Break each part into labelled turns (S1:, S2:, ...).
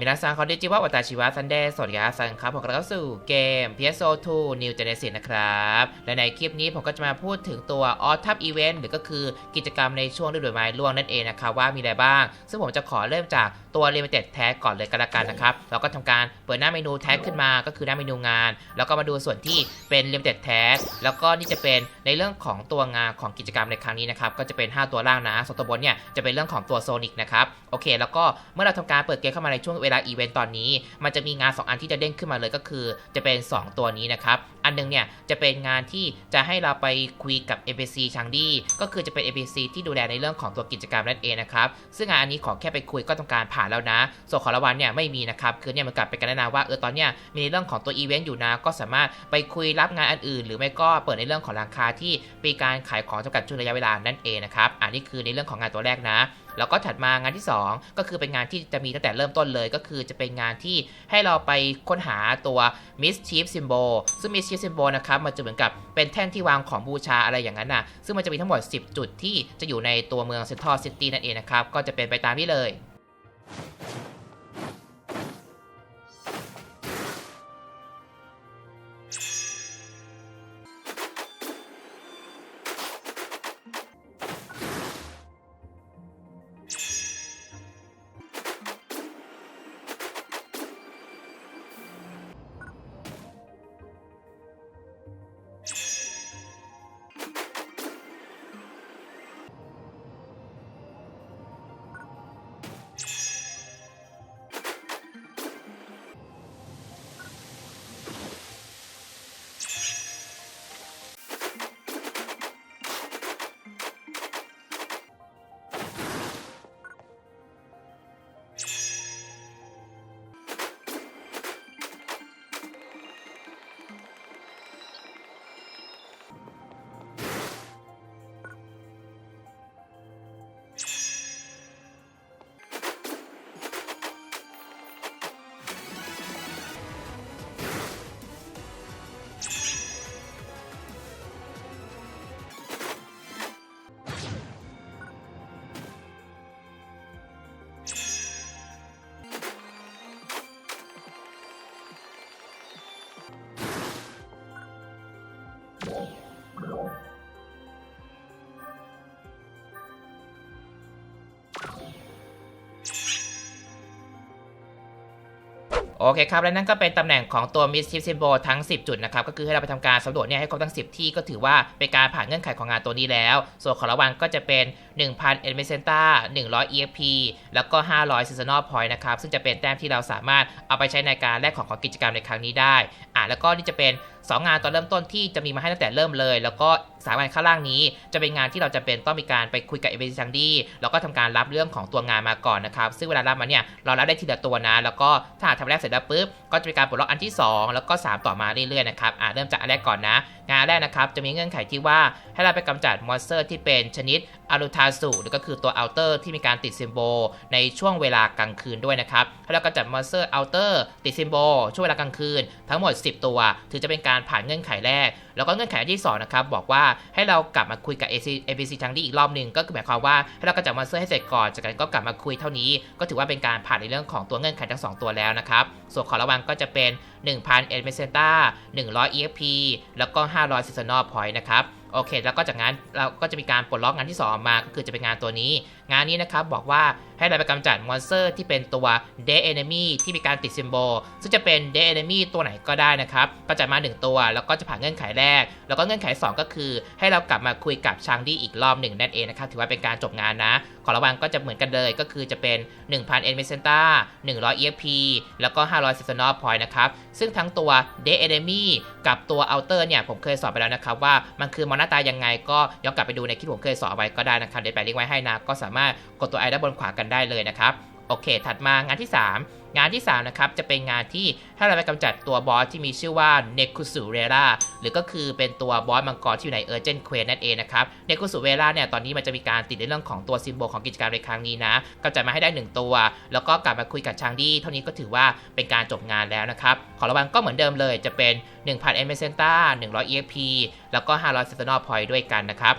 S1: มินาซังคอดิจิวะวัตาชิวะซันเดย์สวัสดีครับซันครับผมกลังเข้าสู่เกม PSO2 New Genesis นะครับ และในคลิปนี้ผมก็จะมาพูดถึงตัว Autumn Event หรือก็คือกิจกรรมในช่วงฤดูใบไม้ร่วงนั่นเองนะครับว่ามีอะไรบ้าง ซึ่งผมจะขอเริ่มจากตัว Limited Tag ก่อนเลยกันละกันนะครับแล้วก็ทำการเปิดหน้าเมนู Tag ขึ้นมาก็คือหน้าเมนูงาน แล้วก็มาดูส่วนที่เป็น Limited Tag แล้วก็นี่จะเป็นในเรื่องของตัวงานของกิจกรรมในครั้งนี้นะครับก็จะเป็น 5 ตัวล่างนะส่วนตัวบนเนี่ยจะเป็นเรื่องของตัวโซนิกนะครับโอเค แล้วก็เมื่อเราทำการเปิดเกมเข้ามาในช่วงเลาอีเวนต์ตอนนี้ มันจะมีงาน 2 อันที่จะเด้งขึ้นมาเลยก็คือ จะเป็น 2 ตัวนี้นะครับ อันหนึงเนี่ยจะเป็นงานที่จะให้เราไปคุยกับ NPC ชังดี้ก็คือจะเป็น NPC ที่ดูแลในเรื่องของตัวกิจกรรมนั่นเองนะครับซึ่งงานอันนี้ขอแค่ไปคุยก็ต้องการผ่านแล้วนะ ส่วนของรางวัลเนี่ยไม่มีนะครับคือเนี่ยมันกลับเป็นการแนะนำว่าเออตอนเนี้ยมีในเรื่องของตัวอีเวนต์อยู่นะก็สามารถไปคุยรับงานอันอื่น หรือไม่ก็เปิดในเรื่องของราคาที่มีการขายของจำกัดช่วงระยะเวลานั่นเองนะครับอันนี้คือในเรื่องของงานตัวแรกนะ แล้วก็ถัดมางานที่ 2 ก็คือเป็นงานที่จะมีตั้งแต่เริ่มต้นเลย ก็คือจะเป็นงานที่ให้เราไปค้นหาตัว Mischief Symbol ซึ่ง Mischief Symbol นะครับมันจะเหมือนกับเป็นแท่นที่วางของบูชาอะไรอย่างนั้นนะซึ่งมันจะมีทั้งหมด 10 จุดที่จะอยู่ในตัวเมือง Central City นั่นเองนะครับก็จะเป็นไปตามนี้เลย โอเคครับ และนั่นก็เป็นตำแหน่งของตัว Mischief Symbol ทั้ง 10 จุดนะครับ ก็คือให้เราไปทำการสำรวจเนี่ยให้ครบทั้ง 10 ที่ก็ถือว่าเป็นการผ่านเงื่อนไขของงานตัวนี้แล้ว ส่วนของรางวัลก็จะเป็น 1,000 e l m e n t a 100 EXP แล้วก็ 500 Seasonal Point นะครับ ซึ่งจะเป็นแต้มที่เราสามารถเอาไปใช้ในการแลกของของกิจกรรมในครั้งนี้ได้ อ่าแล้วก็นี่จะเป็น 2 งานตอนเริ่มต้นที่จะมีมาให้ตั้งแต่เริ่มเลย แล้วก็ สามงานข้างล่างนี้ จะเป็นงานที่เราจะเป็นต้องมีการไปคุยกับเอเวอร์ชังดี้แล้วก็ทำการรับเรื่องของตัวงานมาก่อนนะครับ ซึ่งเวลารับมาเนี่ยเรารับได้ทีละตัวนะ แล้วก็ถ้าหากทำแรกเสร็จแล้วปุ๊บก็จะมีการปลดล็อกอันที่ 2 แล้วก็ 3 ต่อมาเรื่อยๆนะครับอ่าเริ่มจากอันแรกก่อนนะ งานแรกนะครับจะมีเงื่อนไขที่ว่าให้เราไปกำจัดมอนสเตอร์ที่เป็นชนิดอารุทาสุหรือก็คือตัวอัลเตอร์ที่มีการติดซิมโบลในช่วงเวลากลางคืนด้วยนะครับให้เรากำจัดมอนสเตอร์อัลเตอร์ติดซิมโบลช่วงเวลากลางคืนทั้งหมด 10 ตัว ถือจะเป็นการผ่านเงื่อนไขแรก แล้วก็เงื่อนไขที่2นะครับบอกว่าให้เรากลับมาคุยกับ AC ABC ทังดี้อีกรอบหนึ่งก็คือหมายความว่าให้เรากระจัดมาเสเตอร์ให้เสร็จก่อนจากนั้นก็กลับมาคุยเท่านี้ ก็ถือว่าเป็นการผ่านในเรื่องของตัวเงื่อนไขทั้งสองตัวแล้วนะครับ ส่วนขอระวังก็จะเป็น 1,000 e l m e n t a 100 EFP แล้วก็ 500 Seasonal Point นะครับโอเค แล้วก็จากนั้นเราก็จะมีการปลดล็อกงานที่2ออกมา ก็คือจะเป็นงานตัวนี้ งานนี้นะครับบอกว่าให้เราไปกำจัดมอนสเตอร์ที่เป็นตัว Dead Enemy ที่มีการติดซิมโบลซึ่งจะเป็น Dead Enemy ตัวไหนก็ได้นะครับก็จะมา 1 ตัว แล้วก็จะผ่านเงื่อนไขแรก แล้วก็เงื่อนไข 2 ก็คือ ให้เรากลับมาคุยกับชางดี้อีกรอบหนึ่งนั่นเองนะครับถือว่าเป็นการจบงานนะของรางวัลก็จะเหมือนกันเลยก็คือจะเป็น 1,000 e n m e n t a 100 EXP แล้วก็ 500 Seasonal Point นะครับซึ่งทั้งตัว Dead Enemy กับตัวเอาท์เนี่ยผมเคยสอนไปแล้วนะครับว่ามันคือมอนหน้าตายังไงก็ย้อนกลับไปดูในคลิปผมเคยสอนไว้ก็ได้นะครับเดี๋ยวแปะลิงก์ไว้ให้นะก็สามารถกดตัวไอด้านบนขวากันได้เลยนะครับโอเค ถัดมางานที่ 3 งานที่ 3 นะครับ จะเป็นงานที่ให้เราไปกำจัดตัวบอสที่มีชื่อว่า n e k u s u r e r a หรือก็คือเป็นตัวบอสมังกรที่อยู่ใน Urgent Quest นั่นเองนะครับ n e k u s u r e r a เนี่ยตอนนี้มันจะมีการติดในเรื่องของตัวซิมโบลของกิจกรรในครั้งนี้นะกำจัดมาให้ได้ 1 ตัว แล้วก็กลับมาคุยกับชางดี้เท่านี้ก็ถือว่าเป็นการจบงานแล้วนะครับของรางวัลก็เหมือนเดิมเลยจะเป็น 1,000 e m e r c e n t a 100 EXP แล้วก็ 500 Seasonal Point ด้วยกันนะครับ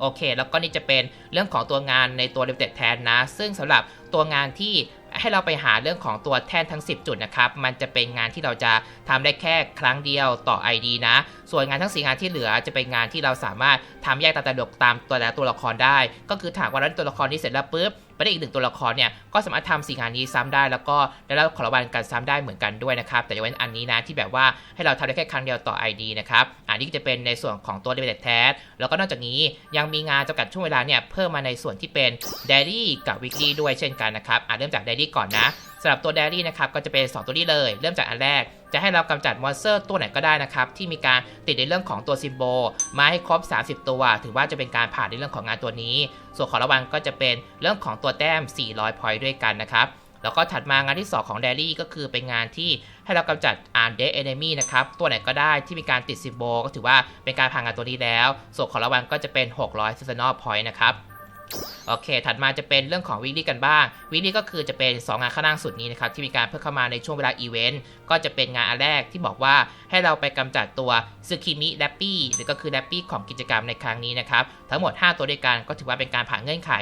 S1: โอเค แล้วก็นี่จะเป็นเรื่องของตัวงานในตัว Limited แทนนะ ซึ่งสำหรับตัวงานที่ ให้เราไปหาเรื่องของตัวแท่นทั้ง 10 จุดนะครับ มันจะเป็นงานที่เราจะทำได้แค่ครั้งเดียวต่อ ID นะ ส่วนงานทั้งสีงานที่เหลือจะเป็นงานที่เราสามารถทำแยกตามตลกตามตัวแต่ละตัวละครได้ ก็คือถามว่าเราตัวละครนี้เสร็จแล้วปุ๊บ ไปได้อีกหนึ่งตัวละครเนี่ยก็สามารถทำสี่งานนี้ซ้ำได้ แล้วก็ได้รับขอรางวัลการซ้ำได้เหมือนกันด้วยนะครับแต่ยกเว้นอันนี้นะที่แบบว่าให้เราทำได้แค่ครั้งเดียวต่อ ID นะครับอันนี้จะเป็นในส่วนของตัว Limited Task แล้วก็นอกจากนี้ยังมีงานจำกัดช่วงเวลาเนี่ยเพิ่มมาในส่วนที่เป็น Daily กับ Weekly ด้วยเช่นกันนะครับอ่าเริ่มจาก Daily ก่อนนะ สำหรับตัว Daily นะครับก็จะเป็น 2 ตัวนี้เลย เริ่มจากอันแรก จะให้เรากำจัดมอนสเตอร์ตัวไหนก็ได้นะครับ ที่มีการติดในเรื่องของตัวซิมโบมาให้ครบ 30 ตัว ถือว่าจะเป็นการผ่านในเรื่องของงานตัวนี้ ส่วนของรางวัลก็จะเป็นเรื่องของตัวแต้ม 400 พอยต์ด้วยกันนะครับแล้วก็ถัดมางานที่ 2 ของ d ดลี่ก็คือเป็นงานที่ให้เรากำจัดอ่านเด e เอนมี่นะครับ ตัวไหนก็ได้ที่มีการติดซิมโบก็ถือว่าเป็นการผ่านงานตัวนี้แล้ว ส่วนของรางวัลก็จะเป็น 600 seasonal point นะครับ โอเค ถัดมาจะเป็นเรื่องของวิลี่กันบ้าง วิลี่ก็คือจะเป็น 2 งานข้างล่างสุดนี้นะครับที่มีการเพิ่มเข้ามาในช่วงเวลาอีเวนต์ก็จะเป็นงานอันแรกที่บอกว่าให้เราไปกำจัดตัวซึคิมิแรปปี้หรือก็คือแรปปี้ของกิจกรรมในครั้งนี้นะครับ ทั้งหมด 5 ตัวด้วยกันก็ถือว่าเป็นการผ่านเงื่อนไข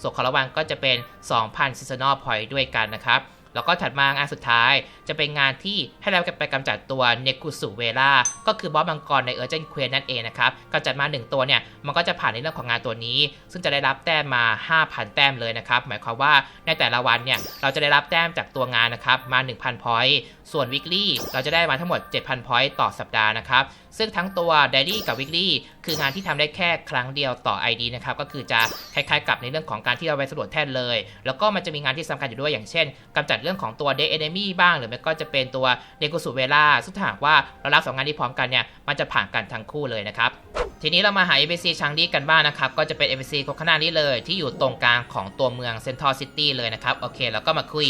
S1: ส่วนของรางวัลก็จะเป็น 2,000 seasonal point ด้วยกันนะครับ แล้วก็ถัดมางานสุดท้ายจะเป็นงานที่ให้เราไปกำจัดตัวเนกุสุเวล่าก็คือบอสมังกรในเออร์เจนเควนั่นเองนะครับกำจัดมา 1 ตัวเนี่ย มันก็จะผ่านในเรื่องของงานตัวนี้ ซึ่งจะได้รับแต้มมา 5,000 แต้มเลยนะครับ หมายความว่าในแต่ละวันเนี่ย เราจะได้รับแต้มจากตัวงานนะครับมา 1,000 พอยต์ส่วน weekly เราจะได้มาทั้งหมด 7,000 พอยต์ต่อสัปดาห์นะครับ ซึ่งทั้งตัว Daily กับ Weekly คืองานที่ทำได้แค่ครั้งเดียวต่อ ID นะครับก็คือจะคล้ายๆกับในเรื่องของการที่เราไปสำรวจแท่นเลย แล้วก็มันจะมีงานที่สำคัญอยู่ด้วยอย่างเช่น กำจัดเรื่องของตัว Day Enemy บ้างหรือไม่ก็จะเป็นตัว n e g o s u v e l a ซึ่งหากว่าเรารับสองงานที่พร้อมกันเนี่ยมันจะผ่านกันทั้งคู่เลยนะครับทีนี้เรามาหา NPC ชังดีกันบ้างนะครับ ก็จะเป็น NPC ของขนาดนี้เลย ที่อยู่ตรงกลางของตัวเมืองเซนทรัลซิตี้เลยนะครับ โอเค แล้วก็มาคุย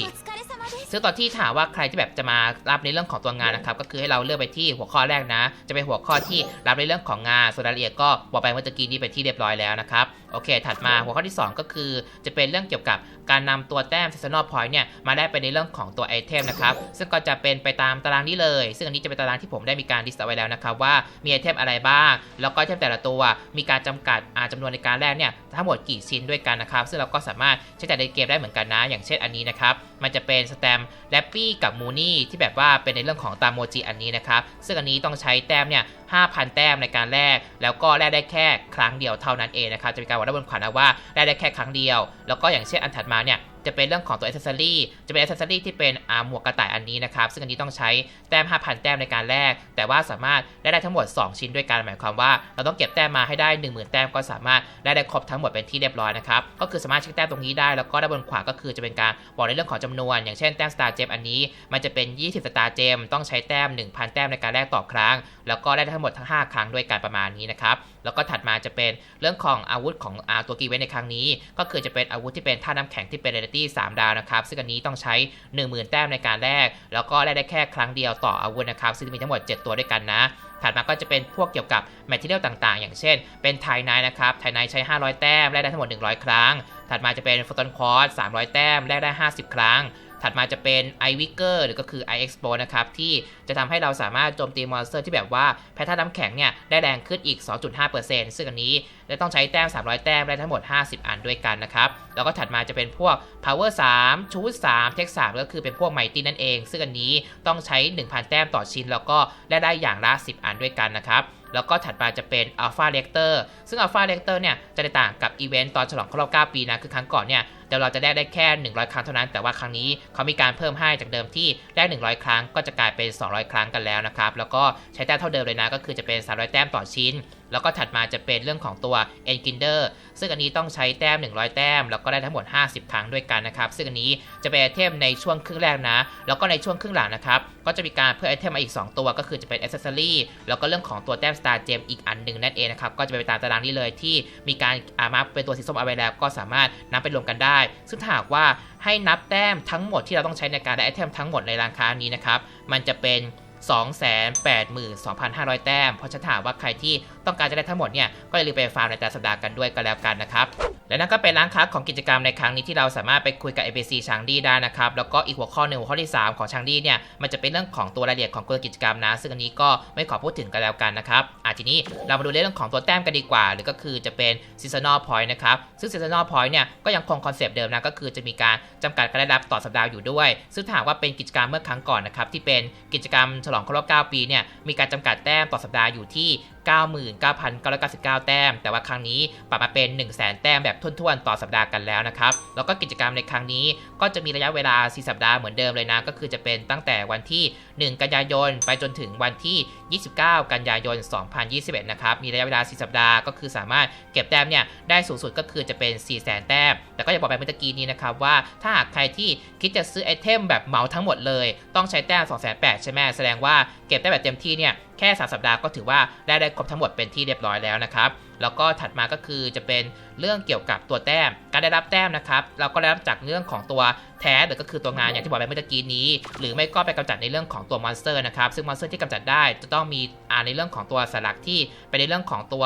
S1: ซึ่งตอนที่ถามว่าใครที่แบบจะมารับในเรื่องของตัวงานนะครับ ก็คือให้เราเลือกไปที่หัวข้อแรกนะ จะเป็นหัวข้อที่รับในเรื่องของงานส่วนรายละเอียดก็บอกไปเมื่อตะกี้นี้ไปที่เรียบร้อยแล้วนะครับโอเค ถัดมาหัวข้อที่ 2 ก็คือ จะเป็นเรื่องเกี่ยวกับการนำตัวแต้ม seasonal point เนี่ยมาได้ไปในเรื่องของตัวไอเทมนะครับซึ่งก็จะเป็นไปตามตารางนี้เลย ซึ่งอันนี้จะเป็นตารางที่ผมได้มีการดิสต์เอาไว้แล้วนะครับว่ามีไอเทมอะไรบ้าง แล้วก็ไอเทมแต่ละตัวมีการจำกัดอ่าจำนวนในการแลกเนี่ยทั้งหมดกี่ชิ้นด้วยกันนะครับ ซึ่งเราก็สามารถใช้จ่ายในเกมได้เหมือนกันนะ อย่างเช่นอันนี้นะครับมันจะเป็นสแตมแรปปี้กับมูนี่ที่แบบว่าเป็นในเรื่องของตามโมจิอันนี้นะครับ ซึ่งอันนี้ต้องใช้แต้มเนี่ย5,000 แต้มในการแลกแล้วก็แลกได้แค่ครั้งเดียวเท่านั้นเองนะครับจะมีการวัดได้บนขวัญนะว่าแลกได้แค่ครั้งเดียว แล้วก็อย่างเช่นอันถัดมาเนี่ย จะเป็นเรื่องของตัวอ c เซ s ซอรี่จะเป็นอ c เซ s ซอรี่ที่เป็นอาหมวกกระต่ายอันนี้นะครับ ซึ่งอันนี้ต้องใช้แต้ม 5,000 แต้มในการแลกแต่ว่าสามารถได้ได้ทั้งหมด 2 ชิ้นด้วยกันหมายความว่า เราต้องเก็บแต้มมาให้ได้ 10,000 แต้มก็สามารถได้ได้ครบทั้งหมดเป็นที่เรียบร้อยนะครับก็คือสามารถเช็คแต้มตรงนี้ได้แล้วก็ด้านบนขวาก็คือจะเป็นการบอกในเรื่องของจำนวน อย่างเช่นแต้มสตาร์เจมอันนี้มันจะเป็น 20 สตาร์เจมต้องใช้แต้ม 1,000 แต้มในการแลกต่อครั้ง แล้วก็ได้ทั้งหมดทั้ง 5 ครั้งด้วยกันประมาณนี้นะครับแล้วก็ถัดมาจะเป็นเรื่องของอาวุธของอาตัวกีเวนในครั้งนี้ ก็คือจะเป็นอาวุธที่เป็นท่าน้ำแข็งที่เป็นเร a ตี้ 3 ดาวนะครับ ซึ่งอันนี้ต้องใช้ 10,000 แต้มในการแลกแล้วก็แลกได้แค่ครั้งเดียวต่ออาวุธนะครับ ซึ่งมีทั้งหมด 7 ตัวด้วยกันนะถัดมาก็จะเป็นพวกเกี่ยวกับแมทเทียลต่างๆ อย่างเช่น เป็นไทไนนะครับ ไทไนใช้ 500 แต้มแลกได้ทั้งหมด 100 ครั้ง ถัดมาจะเป็นฟอตอนคอร์ส300 แต้มแลกได้ 50 ครั้ง ถัดมาจะเป็น i w i g e r หรือก็คือ i expo นะครับที่จะทำให้เราสามารถโจมตีมอนสเตอร์ที่แบบว่าแพทเทิร์นน้ำแข็งเนี่ยได้แรงขึ้นอีก 2.5%ซึ่งอันนี้จะต้องใช้แต้ม 300 แต้มได้ทั้งหมด 50 อันด้วยกันนะครับ แล้วก็ถัดมาจะเป็นพวก power 3ชูด3 tech 3 ก็คือเป็นพวกไมตี้นั่นเอง ซึ่งอันนี้ต้องใช้ 1,000 แต้มต่อชิ้น แล้วก็ได้ได้อย่างละ 10 อันด้วยกันนะครับ แล้วก็ถัดมาจะเป็น Alpha Lector ซึ่ง Alpha Lector เนี่ยจะแตกต่างกับอีเวนต์ตอนฉลองครบรอบ 9 ปีนะ คือครั้งก่อนเนี่ยเดี๋ยวเราจะได้ได้แค่ 100 ครั้งเท่านั้น แต่ว่าครั้งนี้เขามีการเพิ่มให้จากเดิมที่ได้ 100 ครั้งก็จะกลายเป็น 200 ครั้งกันแล้วนะครับ แล้วก็ใช้แต้มเท่าเดิมเลยนะ ก็คือจะเป็น 300 แต้มต่อชิ้นแล้วก็ถัดมาจะเป็นเรื่องของตัว e n g i n d e r ซึ่งอันนี้ต้องใช้แต้ม 100 แต้ม แล้วก็ได้ทั้งหมด 50 ครั้งด้วยกันนะครับ ซึ่งอันนี้จะเป็นไอเทมในช่วงครึ่งแรกนะ แล้วก็ในช่วงครึ่งหลังนะครับ ก็จะมีการเพิ่มไอเทมมาอีก 2 ตัว ก็คือจะเป็น accessory แล้วก็เรื่องของตัวแต้ม star gem อีกอันหนึ่งนั่นเองนะครับ ก็จะไปตามตารางนี้เลยที่มีการอามาเป็นตัวสีส้มเอาไว้แล้ว ก็สามารถนำไปรวมกันได้ ซึ่งถ้าหากว่าให้นับแต้มทั้งหมดที่เราต้องใช้ในการได้ไอเทมทั้งหมดในร้านค้านี้นะครับ มันจะเป็น282,500 แต้ม เพราะฉะนั้นถามว่าใครที่ ต้องการจะได้ทั้งหมดเนี่ยก็อย่าลืมไปฟาร์มในแต่สัปดาห์กันด้วยก็แล้วกันนะครับและนั่นก็เป็นร้านค้าของกิจกรรมในครั้งนี้ที่เราสามารถไปคุยกับ ABC ชางดีได้นะครับแล้วก็อีกหัวข้อหนึ่งหัวข้อที่ 3 ของชางดีเนี่ยมันจะเป็นเรื่องของตัวรายละเอียดของกลกิจกรรมนะ ซึ่งอันนี้ก็ไม่ขอพูดถึงกันแล้วกันนะครับอะทีนี้เรามาดูเรื่องของตัวแต้มกันดีกว่า หรือก็คือจะเป็น seasonal point นะครับซึ่ง seasonal point เนี่ยก็ยังคงคอนเซปต์เดิมนะก็คือจะมีการจำกัดการได้รับต่อสัปดาห์อยู่ด้วย ซึ่งถาหากว่าเป็นกิจกรรมเมื่อครั้งก่อนนะครับที่เป็นกิจกรรมฉลองครบรอบ9ปีเนี่ยมีการจำกัดแต้มต่อสัปดาห์อยู่ที่ 99,999 แต้ม แต่ว่าครั้งนี้ปรับมาเป็น 1 0 0 0 0แแต้มแบบทุ่นๆ ต่อสัปดาห์กันแล้วนะครับ แล้วก็กิจกรรมในครั้งนี้ก็จะมีระยะเวลา 4 สัปดาห์เหมือนเดิมเลยนะ ก็คือจะเป็นตั้งแต่วันที่ 1 กันยายน ไปจนถึงวันที่ 29 กันยายน 2021 นะครับ มีระยะเวลา 4 สัปดาห์ก็คือสามารถเก็บแต้มเนี่ยได้สูงสุดก็คือจะเป็น 4 0 0 0 0 0แต้ม แต่ก็อย่าบอกไปเมื่อกี้นี้นะครับว่าถ้าหากใครที่คิดจะซื้อไอเทมแบบเหมาทั้งหมดเลย ต้องใช้แต้ม 2 8 0 0 0ใช่ไหมแสดงว่าเก็บได้แบบเต็มที่เนี่ยแค่ 3 สัปดาห์ก็ถือว่าได้ได้ครบทั้งหมดเป็นที่เรียบร้อยแล้วนะครับ แล้วก็ถัดมาก็คือจะเป็นเรื่องเกี่ยวกับตัวแต้ม การได้รับแต้มนะครับ เราก็ได้รับจากเรื่องของตัวแท้หรือก็คือตัวงานอย่างที่บอกไปเมื่อกี้นี้ หรือไม่ก็ไปกำจัดในเรื่องของตัวมอนสเตอร์นะครับ ซึ่งมอนสเตอร์ที่กำจัดได้จะต้องมีอ่าในเรื่องของตัวสลักที่เป็นในเรื่องของตัว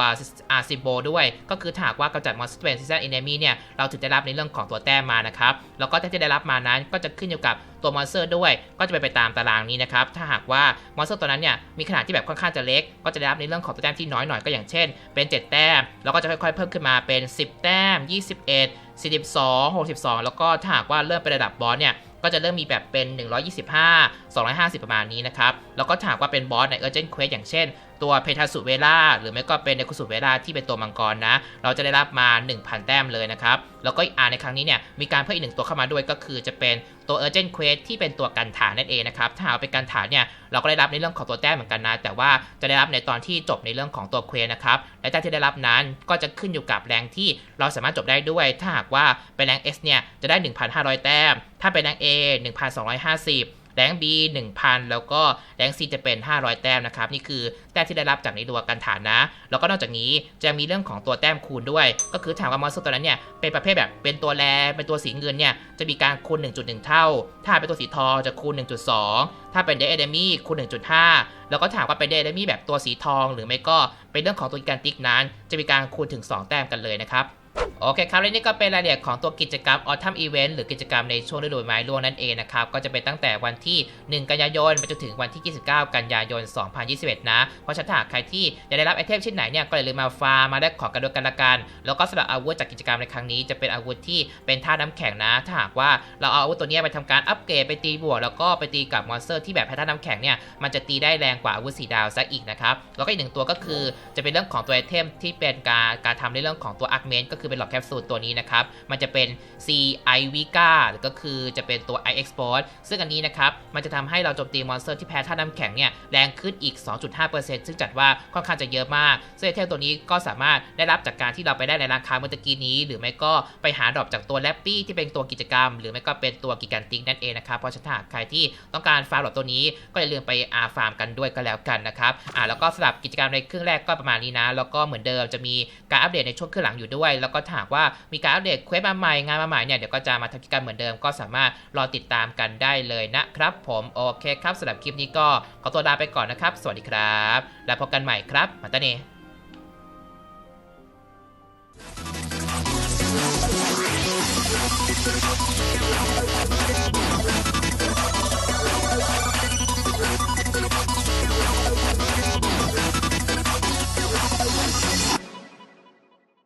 S1: อาซิโบด้วย ก็คือถ้าหากว่ากำจัดมอนสเตอร์เป็นซีซันเอนเมีเนี่ยเราถึงได้รับในเรื่องของตัวแต้มมานะครับ แล้วก็แต้มที่ได้รับมานั้นก็จะขึ้นอยู่กับตัวมอนสเตอร์ด้วย ก็จะไปไปตามตารางนี้นะครับ ถ้าหากว่ามอนสเตอร์ตัวนั้นเนี่ยมีขนาดที่แบบค่อนข้างจะเล็ก ก็จะได้รับในเรื่องของตัวแต้มที่น้อยหน่อยก็อย่างเช่น เป็น 7 แต้ม แล้วก็จะค่อยๆ เพิ่มขึ้นมาเป็น 10 แต้ม 21 42 62 แล้วก็ถ้าหากว่าเริ่มเป็นระดับบอสเนี่ยก็จะเริ่มมีแบบเป็น 125 250 ประมาณนี้นะครับ แล้วก็ถ้าหากว่าเป็นบอสใน Urgent Quest อย่างเช่น ตัวเพทาสุเวล่าหรือไม่ก็เป็นเนคุสุเวล่าที่เป็นตัวมังกรนะ เราจะได้รับมา 1,000 แต้มเลยนะครับ แล้วก็อีกอ่านในครั้งนี้เนี่ยมีการเพิ่มอีกหนึ่งตัวเข้ามาด้วยก็คือจะเป็นตัว Urgent Quest ที่เป็นตัวกันฐานนั่นเองนะครับ ถ้าหากเป็นกันฐานเนี่ยเราก็ได้รับในเรื่องของตัวแต้มเหมือนกันนะ แต่ว่าจะได้รับในตอนที่จบในเรื่องของตัวเควสนะครับ และแต้มที่ได้รับนั้นก็จะขึ้นอยู่กับแรงที่เราสามารถจบได้ด้วย ถ้าหากว่าเป็นแรง S เนี่ยจะได้ 1,500 แต้ม ถ้าเป็นแรง A 1,250 แรง B 1000แล้วก็แรง C จะเป็น 500 แต้มนะครับ นี่คือแต้มที่ได้รับจากในตัวกันฐานนะ แล้วก็นอกจากนี้จะมีเรื่องของตัวแต้มคูณด้วย ก็คือถามว่ามอนสเตอร์ตัวนั้นเนี่ยเป็นประเภทแบบเป็นตัวแรเป็นตัวสีเงินเนี่ยจะมีการคูณ 1.1 เท่า ถ้าเป็นตัวสีทองจะคูณ 1.2 ถ้าเป็นเดอะเดมี่คูณ 1.5 แล้วก็ถามว่าเป็นเดอเดมี่แบบตัวสีทอง หรือไม่ก็เป็นเรื่องของตัวการติ๊กนั้น จะมีการคูณถึง 2 แต้มกันเลยนะครับ โอเคครับและนี่ก็เป็นรายละเอียดของตัวกิจกรรม Autumn Event หรือกิจกรรมในช่วงฤดูใบไม้ร่วงนั่นเองนะครับ ก็จะเป็นตั้งแต่วันที่ 1 กันยายนไปจนถึงวันที่ 29 กันยายน 2021 นะ เพราะฉะนั้นถ้าหากใครที่อยากได้รับไอเทมชิ้นไหนเนี่ยก็อย่าลืมมาฟาร์มมาได้ของกันด้วยกันละกัน แล้วก็สำหรับอาวุธจากกิจกรรมในครั้งนี้จะเป็นอาวุธที่เป็นท่าน้ำแข็งนะ ถ้าหากว่าเราเอาอาวุธตัวนี้ไปทำการอัปเกรดไปตีบวกแล้วก็ไปตีกับมอนสเตอร์ที่แบบแพทท่าน้ำแข็งเนี่ยมันจะตีได้แรงกว่าอาวุธสีดาวซะอีกนะครับแล้วก็อีกหนึ่งตัวก็คือจะเป็นเรื่องของตัวไอเทมที่เป็นการการทำในเรื่องของตัวอาร์เมนก็คือเป็นหลอดแคปซูลตัวนี้นะครับ มันจะเป็น C I v i g a ก็คือจะเป็นตัว I Export ซึ่งอันนี้นะครับ มันจะทำให้เราโจมตีมอนสเตอร์ที่แพ้ท่าน้ำแข็งเนี่ยแรงขึ้นอีก 2.5%ซึ่งจัดว่าค่อนข้างจะเยอะมาก ซึ่งไอเทมตัวนี้ก็สามารถได้รับจากการที่เราไปได้ในราคาเมื่อกี้นี้ หรือไม่ก็ไปหาดรอปจากตัวแลปปี้ที่เป็นตัวกิจกรรม หรือไม่ก็เป็นตัวกิกันติงนั่นเองนะครับ เพราะฉะนั้นถ้าหากใครที่ต้องการฟาร์มดรอปตัวนี้ก็อย่าลืมไปอาฟาร์มกันด้วยก็แล้วกันนะครับอ่าแล้วก็สำหรับกิจกรรมในครึ่งแรกก็ประมาณนี้นะ แล้วก็เหมือนเดิมจะมีการอัปเดตในช่วงครึ่งหลังอยู่ด้วย แล้วก็ถ้าหากว่ามีการอัปเดตเควสมาใหม่งานมาใหม่เนี่ยเดี๋ยวก็จะมาทำกิจกรรมเหมือนเดิมก็สามารถรอติดตามกันได้เลยนะครับ ผมโอเคครับสำหรับคลิปนี้ก็ขอตัวลาไปก่อนนะครับ สวัสดีครับ แล้วพบกันใหม่ครับมาตาเน่